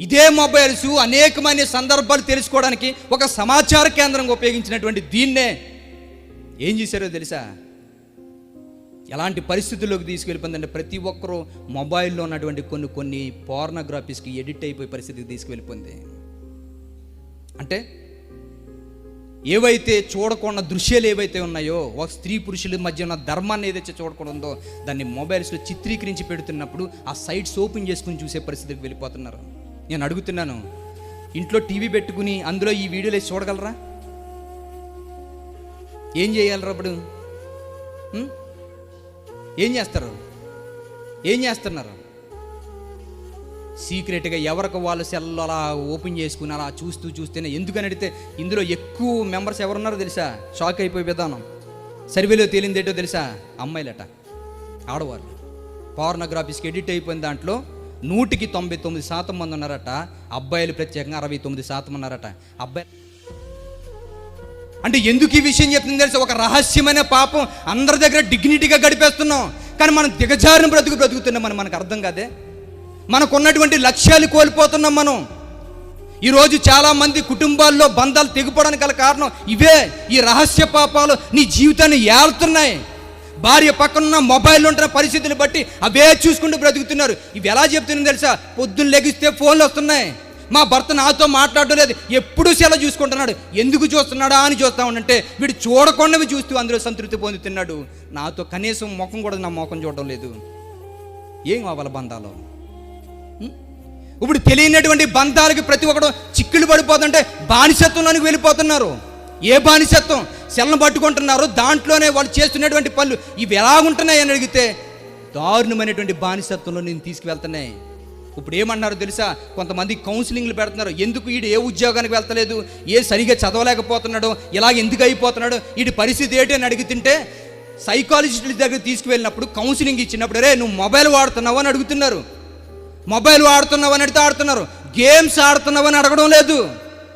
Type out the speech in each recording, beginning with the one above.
ఇదే మొబైల్స్ అనేకమైన సందర్భాలు తెలుసుకోవడానికి ఒక సమాచార కేంద్రంగా ఉపయోగించినటువంటి దీన్నే ఏం చేశారో తెలుసా? ఎలాంటి పరిస్థితుల్లోకి తీసుకెళ్ళిపోయిందంటే ప్రతి ఒక్కరూ మొబైల్లో ఉన్నటువంటి కొన్ని కొన్ని పోర్నోగ్రఫీస్కి ఎడిట్ అయిపోయే పరిస్థితికి తీసుకువెళ్ళిపోయింది అంటే ఏవైతే చూడకుండా దృశ్యాలు ఏవైతే ఉన్నాయో ఒక స్త్రీ పురుషుల మధ్య ఉన్న ధర్మాన్ని ఏదైతే చూడకుండా ఉందో దాన్ని మొబైల్స్లో చిత్రీకరించి పెడుతున్నప్పుడు ఆ సైట్స్ ఓపెన్ చేసుకుని చూసే పరిస్థితికి వెళ్ళిపోతున్నారు. నేను అడుగుతున్నాను. ఇంట్లో టీవీ పెట్టుకుని అందులో ఈ వీడియోలు వేసి చూడగలరా? ఏం చేయాలరా అప్పుడు ఏం చేస్తారు? ఏం చేస్తున్నారు? సీక్రెట్గా ఎవరికి వాళ్ళు సెల్ అలా ఓపెన్ చేసుకుని అలా చూస్తూ చూస్తేనే ఎందుకని అడిగితే ఇందులో ఎక్కువ మెంబర్స్ ఎవరున్నారో తెలుసా? షాక్ అయిపోయే విధానం. సర్వేలో తేలిందేటో తెలుసా? అమ్మాయిలట ఆడవాళ్ళు. పార్నోగ్రాఫీస్కి ఎడిట్ అయిపోయిన దాంట్లో నూటికి తొంభై తొమ్మిది శాతం మంది ఉన్నారట. అబ్బాయిలు ప్రత్యేకంగా అరవై తొమ్మిది శాతం ఉన్నారట. అబ్బాయి అంటే ఎందుకు ఈ విషయం చెప్తుంది తెలిసి? ఒక రహస్యమైన పాపం. అందరి దగ్గర డిగ్నిటీగా గడిపేస్తున్నాం. కానీ మనం దిగజారిన బ్రతుకు బ్రతుకుతున్నాం మనం. మనకు అర్థం కాదే? మనకున్నటువంటి లక్ష్యాలు కోల్పోతున్నాం మనం. ఈరోజు చాలామంది కుటుంబాల్లో బంధాలు తెగిపోవడానికి గల కారణం ఇవే. ఈ రహస్య పాపాలు నీ జీవితాన్ని ఏళ్తున్నాయి భార్య పక్కనున్న మొబైల్లో ఉంటున్న పరిస్థితిని బట్టి అవే చూసుకుంటూ బ్రతుకుతున్నారు. ఇవి ఎలా చెప్తున్నాను తెలుసా? పొద్దున్న లెగిస్తే ఫోన్లు వస్తున్నాయి. మా భర్త నాతో మాట్లాడడం లేదు. ఎప్పుడూ సెల చూసుకుంటున్నాడు. ఎందుకు చూస్తున్నాడా అని చూస్తా ఉండంటే వీడు చూడకుండావి చూస్తూ అందులో సంతృప్తి పొందుతున్నాడు. నాతో కనీసం ముఖం కూడా నా ముఖం చూడడం లేదు. ఏం అవ్వాలి బంధాలు? ఇప్పుడు తెలియనటువంటి బంధాలకి ప్రతి ఒక్కడు చిక్కులు పడిపోతుంటే బానిసత్వంలోనికి వెళ్ళిపోతున్నారు. ఏ బానిసత్వం శలను పట్టుకుంటున్నారు దాంట్లోనే వాళ్ళు చేస్తున్నటువంటి పనులు ఇవి ఎలా ఉంటున్నాయి అని అడిగితే దారుణమైనటువంటి బానిసత్వంలో నేను తీసుకువెళ్తున్నాయి. ఇప్పుడు ఏమన్నారు తెలుసా? కొంతమంది కౌన్సిలింగ్లు పెడుతున్నారు. ఎందుకు వీడు ఏ ఉద్యోగానికి వెళ్తలేదు? ఏ సరిగా చదవలేకపోతున్నాడో? ఇలాగ ఎందుకు అయిపోతున్నాడో? వీడి పరిస్థితి ఏంటి అని అడుగుతుంటే సైకాలజిస్టుల దగ్గర తీసుకువెళ్ళినప్పుడు కౌన్సిలింగ్ ఇచ్చినప్పుడు రే నువ్వు మొబైల్ వాడుతున్నావు అని అడుగుతున్నారు. మొబైల్ వాడుతున్నావు అని అడిగితే ఆడుతున్నారు. గేమ్స్ ఆడుతున్నావు అని అడగడం లేదు.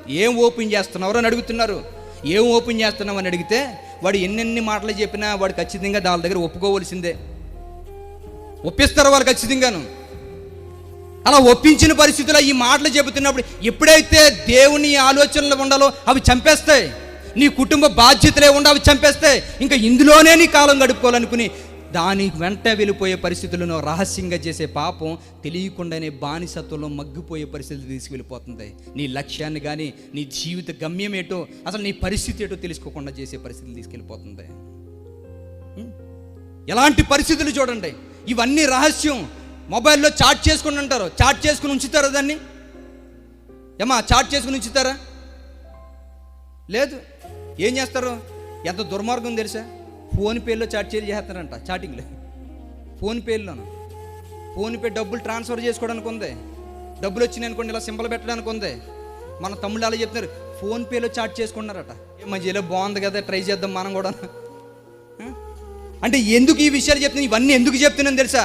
ఏం ఓపెన్ చేస్తున్నావు అని అడుగుతున్నారు. ఏం ఓపెన్ చేస్తున్నావు అని అడిగితే వాడు ఎన్నెన్ని మాటలు చెప్పినా వాడు ఖచ్చితంగా వాళ్ళ దగ్గర ఒప్పుకోవలసిందే. ఒప్పిస్తారు వాళ్ళు ఖచ్చితంగాను. అలా ఒప్పించిన పరిస్థితుల్లో ఈ మాటలు చెబుతున్నప్పుడు ఎప్పుడైతే దేవుని ఆలోచనలు ఉండాలో అవి చంపేస్తాయి. నీ కుటుంబ బాధ్యతలే ఉండి అవి చంపేస్తాయి. ఇంకా ఇందులోనే నీ కాలం గడుపుకోవాలనుకుని దాని వెంట వెళ్ళిపోయే పరిస్థితులను రహస్యంగా చేసే పాపం తెలియకుండానే బానిసత్వంలో మగ్గిపోయే పరిస్థితి తీసుకెళ్ళిపోతుంది నీ లక్ష్యాన్ని కానీ నీ జీవిత గమ్యం ఏంటో అసలు నీ పరిస్థితి ఏంటో తెలుసుకోకుండా చేసే పరిస్థితులు తీసుకెళ్ళిపోతుంది. ఎలాంటి పరిస్థితులు చూడండి. ఇవన్నీ రహస్యం. మొబైల్లో చాట్ చేసుకుని అంటారు చాట్ చేసుకుని ఉంచుతారా దాన్ని? ఏమా చాట్ చేసుకుని ఉంచుతారా? లేదు? ఏం చేస్తారు? ఎంత దుర్మార్గం తెలుసా? ఫోన్పేలో చాట్ చేసి చేస్తారంట చాటింగ్లో. ఫోన్పేలోను ఫోన్పే డబ్బులు ట్రాన్స్ఫర్ చేసుకోవడానికి ఉంది. డబ్బులు వచ్చినాయి అనుకోండి ఇలా సింబల్ పెట్టడానికి ఉంది. మన తమ్ముళ్ళు అలా చెప్తున్నారు ఫోన్పేలో చాట్ చేసుకున్నారట ఏ మంచి బాగుంది కదా ట్రై చేద్దాం మనం కూడా. అంటే ఎందుకు ఈ విషయాలు చెప్తున్నాను ఇవన్నీ ఎందుకు చెప్తున్నాను తెలుసా?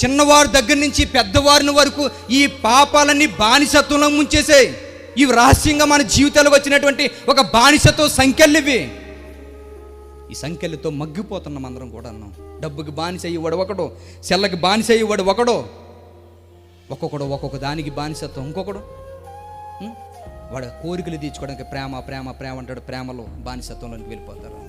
చిన్నవారి దగ్గర నుంచి పెద్దవారిని వరకు ఈ పాపాలన్నీ బానిసత్వంలో ముంచేసాయి. ఇవి రహస్యంగా మన జీవితాలకు వచ్చినటువంటి ఒక బానిసత్వ సంఖ్యలు ఇవి. ఈ సంఖ్యలతో మగ్గిపోతున్నాం అందరం కూడా అన్నాం డబ్బుకి బానిస అయ్యేవాడు ఒకడు సెల్లకి బానిస అయ్యేవాడు ఒకడు. ఒక్కొక్కడు ఒక్కొక్క దానికి బానిసత్వం ఇంకొకడు. వాడు కోరికలు తీర్చుకోవడానికి ప్రేమ ప్రేమ ప్రేమ అంటాడు ప్రేమలో బానిసత్వంలోకి వెళ్ళిపోతారు.